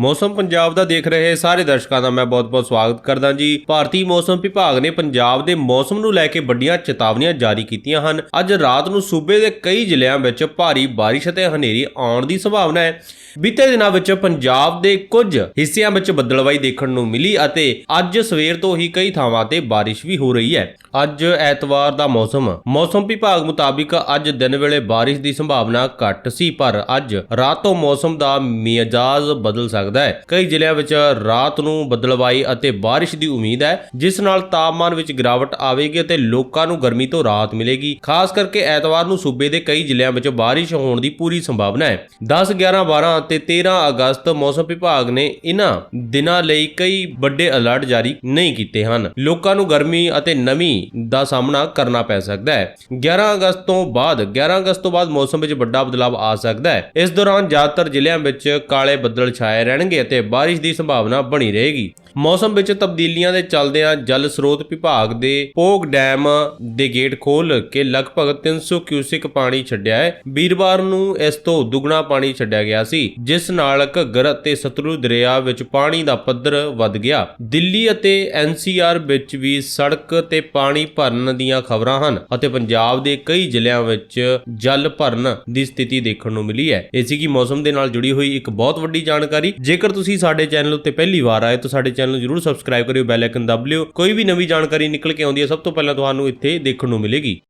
ਮੌਸਮ ਪੰਜਾਬ ਦਾ ਦੇਖ ਰਹੇ ਸਾਰੇ ਦਰਸ਼ਕਾਂ ਦਾ ਮੈਂ ਬਹੁਤ-ਬਹੁਤ ਸਵਾਗਤ ਕਰਦਾ ਜੀ। ਭਾਰਤੀ ਮੌਸਮ ਵਿਭਾਗ ਨੇ ਪੰਜਾਬ ਦੇ ਮੌਸਮ ਨੂੰ ਲੈ ਕੇ ਵੱਡੀਆਂ ਚੇਤਾਵਨੀਆਂ ਜਾਰੀ ਕੀਤੀਆਂ ਹਨ। ਅੱਜ ਰਾਤ ਨੂੰ ਸੂਬੇ ਦੇ ਕਈ ਜ਼ਿਲ੍ਹਿਆਂ ਵਿੱਚ ਭਾਰੀ ਬਾਰਿਸ਼ ਅਤੇ ਹਨੇਰੀ ਆਉਣ ਦੀ ਸੰਭਾਵਨਾ ਹੈ। ਬੀਤੇ ਦਿਨਾਂ ਵਿੱਚ ਪੰਜਾਬ ਦੇ ਕੁਝ ਹਿੱਸਿਆਂ ਵਿੱਚ ਬੱਦਲਵਾਈ ਦੇਖਣ ਨੂੰ ਮਿਲੀ ਅਤੇ ਅੱਜ ਸਵੇਰ ਤੋਂ ਹੀ ਕਈ ਥਾਵਾਂ ਤੇ ਬਾਰਿਸ਼ ਵੀ ਹੋ ਰਹੀ ਹੈ। ਅੱਜ ਐਤਵਾਰ ਦਾ ਮੌਸਮ। ਮੌਸਮ ਵਿਭਾਗ ਮੁਤਾਬਿਕ ਅੱਜ ਦਿਨ ਵੇਲੇ ਬਾਰਿਸ਼ ਦੀ ਸੰਭਾਵਨਾ ਘੱਟ ਸੀ, ਪਰ ਅੱਜ ਰਾਤ ਤੋਂ ਮੌਸਮ ਦਾ ਮਿਜਾਜ਼ ਬਦਲ ਸਕਦਾ ਹੈ। ਕਈ ਜ਼ਿਲ੍ਹਿਆਂ ਵਿੱਚ ਰਾਤ ਨੂੰ ਬੱਦਲਵਾਈ ਅਤੇ ਬਾਰਿਸ਼ ਦੀ ਉਮੀਦ ਹੈ, ਜਿਸ ਨਾਲ ਤਾਪਮਾਨ ਵਿੱਚ ਗਿਰਾਵਟ ਆਵੇਗੀ ਅਤੇ ਲੋਕਾਂ ਨੂੰ ਗਰਮੀ ਤੋਂ ਰਾਹਤ ਮਿਲੇਗੀ। ਖਾਸ ਕਰਕੇ ਐਤਵਾਰ ਨੂੰ ਸੂਬੇ ਦੇ ਕਈ ਜ਼ਿਲ੍ਹਿਆਂ ਵਿੱਚ ਬਾਰਿਸ਼ ਹੋਣ ਦੀ ਪੂਰੀ ਸੰਭਾਵਨਾ ਹੈ। 10 11 12 ਅਤੇ 13 ਅਗਸਤ ਮੌਸਮ ਵਿਭਾਗ ਨੇ ਇਹਨਾਂ ਦਿਨਾਂ ਲਈ ਕਈ ਵੱਡੇ ਅਲਰਟ ਜਾਰੀ ਨਹੀਂ ਕੀਤੇ ਹਨ। ਲੋਕਾਂ ਨੂੰ ਗਰਮੀ ਅਤੇ ਨਮੀ ਦਾ ਸਾਹਮਣਾ ਕਰਨਾ ਪੈ ਸਕਦਾ ਹੈ। 11 ਅਗਸਤ ਤੋਂ ਬਾਅਦ 11 ਅਗਸਤ ਤੋਂ ਬਾਅਦ ਮੌਸਮ ਵਿੱਚ ਵੱਡਾ ਬਦਲਾਅ ਆ ਸਕਦਾ ਹੈ। ਇਸ ਦੌਰਾਨ ਜ਼ਿਆਦਾਤਰ ਜ਼ਿਲ੍ਹਿਆਂ ਵਿੱਚ ਕਾਲੇ ਬੱਦਲ ਛਾਏ ਰਹਿਣਗੇ ਅਤੇ ਬਾਰਿਸ਼ ਦੀ ਸੰਭਾਵਨਾ ਬਣੀ ਰਹੇਗੀ। ਮੌਸਮ ਵਿੱਚ ਤਬਦੀਲੀਆਂ ਦੇ ਚੱਲਦਿਆਂ ਜਲ ਸਰੋਤ ਵਿਭਾਗ ਦੇ ਪੋਗ ਡੈਮ ਦੇ ਗੇਟ ਖੋਲ ਕੇ ਲਗਭਗ 300 ਕਿਊਸਿਕ ਪਾਣੀ ਛੱਡਿਆ ਹੈ। ਵੀਰਵਾਰ ਨੂੰ ਇਸ ਤੋਂ ਦੁੱਗਣਾ ਪਾਣੀ ਛੱਡਿਆ ਗਿਆ ਸੀ। ਜਿਸ ਨਾਲ ਘੱਗਰ ਅਤੇ ਸਤਲੁਜ ਦਰਿਆ ਵਿੱਚ ਪਾਣੀ ਦਾ ਪੱਧਰ ਵੱਧ ਗਿਆ। ਦਿੱਲੀ ਅਤੇ ਐਨਸੀਆਰ ਵਿੱਚ ਵੀ ਸੜਕ ਤੇ ਪਾਣੀ ਭਰਨ ਦੀਆਂ ਖਬਰਾਂ ਹਨ ਅਤੇ ਪੰਜਾਬ ਦੇ ਕਈ ਜ਼ਿਲ੍ਹਿਆਂ ਵਿੱਚ ਜਲ ਭਰਨ ਦੀ ਸਥਿਤੀ ਦੇਖਣ ਨੂੰ ਮਿਲੀ ਹੈ। ਇਹ ਸੀ ਕਿ ਮੌਸਮ ਦੇ ਨਾਲ ਜੁੜੀ ਹੋਈ ਇੱਕ ਬਹੁਤ ਵੱਡੀ ਜਾਣਕਾਰੀ। ਜੇਕਰ ਤੁਸੀਂ ਸਾਡੇ ਚੈਨਲ ਉੱਤੇ ਪਹਿਲੀ ਵਾਰ ਆਏ ਤਾਂ ਸਾਡੇ ਚੈਨਲ ਨੂੰ ਜਰੂਰ ਸਬਸਕ੍ਰਾਈਬ ਕਰਿਓ, ਬੈਲ ਆਈਕਨ ਦਬ ਲਿਓ। ਕੋਈ ਵੀ ਨਵੀਂ ਜਾਣਕਾਰੀ ਨਿਕਲ ਕੇ ਆਉਂਦੀ ਹੈ, ਸਭ ਤੋਂ ਪਹਿਲਾਂ ਤੁਹਾਨੂੰ ਇੱਥੇ ਦੇਖਣ ਨੂੰ ਮਿਲੇਗੀ।